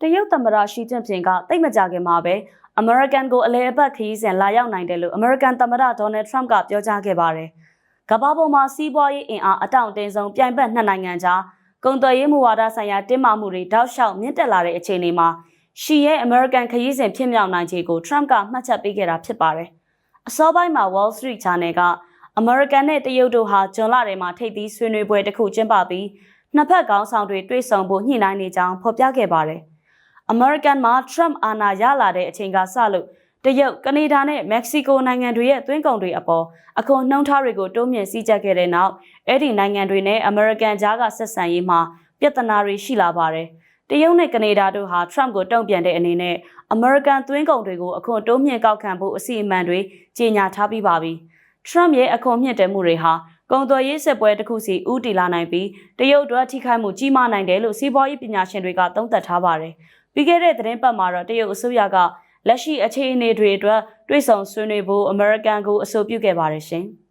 တရုတ်သမ္မတရှီကျင့်ဖျင်ကတိတ်မကြခင်မှာပဲအမေရိကန်ကိုအလဲအပတ်ခရီးစဉ်လာရောက်နိုင်တယ်လို့အမေရိကန်သမ္မတဒေါ်နယ်ထရမ့်ကပြောကြားခဲ့ပါတယ်။ကမ္ဘာပေါ်မှာစီးပွားရေးအင်အားအတောင့်တင်းဆုံးပြိုင်ဘက်နှစ်နိုင်ငံကြားကုန်သွယ်ရေးမူဝါဒဆိုင်ရာတင်းမာမှုတွေတောက်လျှောက်မြင့်တက်လာတဲ့အခြေအနေမှာရှီရဲ့အမေရိကန်ခရီးစဉ်ဖြစ်မြောက်နိုင်ခြေကိုထရမ့်ကမှတ်ချက်ပေးခဲ့တာဖြစ်ပါတယ်။အစောပိုင်းမှာ Wall Street Journal ကအမေရိကန်နဲ့တရုတ်တို့ဟာဂျွန်လထဲမှာထိပ်သီးဆွေးနွေးပွဲတစ်ခုကျင်းပပြီးနှစ်ဖက်ကောင်းဆောင်တွေတွေ့ဆုံဖို့ညှိနှိုင်းနေကြောင်းဖော်ပြခဲ့ပါတယ်။ အမေရိကန်မှာ Trump အာဏာရလာတဲ့အချိန်ကစလို့တရုတ်၊ကနေဒါနဲ့မက္ကဆီကိုနိုင်ငံတွေရဲ့သွင်းကုန်တွေအပေါ်အခွန်နှုန်းထားတွေကိုတိုးမြင့်စည်းကြပ်ခဲ့တဲ့နောက်အဲ့ဒီနိုင်ငံတွေနဲ့အမေရိကန်ကြားကဆက်ဆံရေးမှာပြဿနာတွေရှိလာပါတယ်။တရုတ်နဲ့ကနေဒါတို့ဟာ Trump ကိုတုံ့ပြန်တဲ့အနေနဲ့အမေရိကန်သွင်းကုန်တွေကိုအခွန်တိုးမြင့်ကောက်ခံဖို့အစီအမံတွေကြေညာထားပြီးပါပြီ။ Trump ရဲ့အခွန်မြင့်တက်မှုတွေဟာကုန်သွယ်ရေးစစ်ပွဲတစ်ခုစီဥတီလာနိုင်ပြီးတရုတ်တို့ထိခိုက်မှုကြီးမားနိုင်တယ်လို့စီးပွားရေးပညာရှင်တွေကသုံးသပ်ထားပါတယ်။ ပြီးခဲ့တဲ့သတင်းပတ်မှာတော့တရုတ်အစိုးရကလက်ရှိအခြေအနေတွေအတွက်တွေးဆောင်ဆွေးနွေးဖို့အမေရိကန်ကိုအဆိုပြုခဲ့ပါတယ်ရှင်။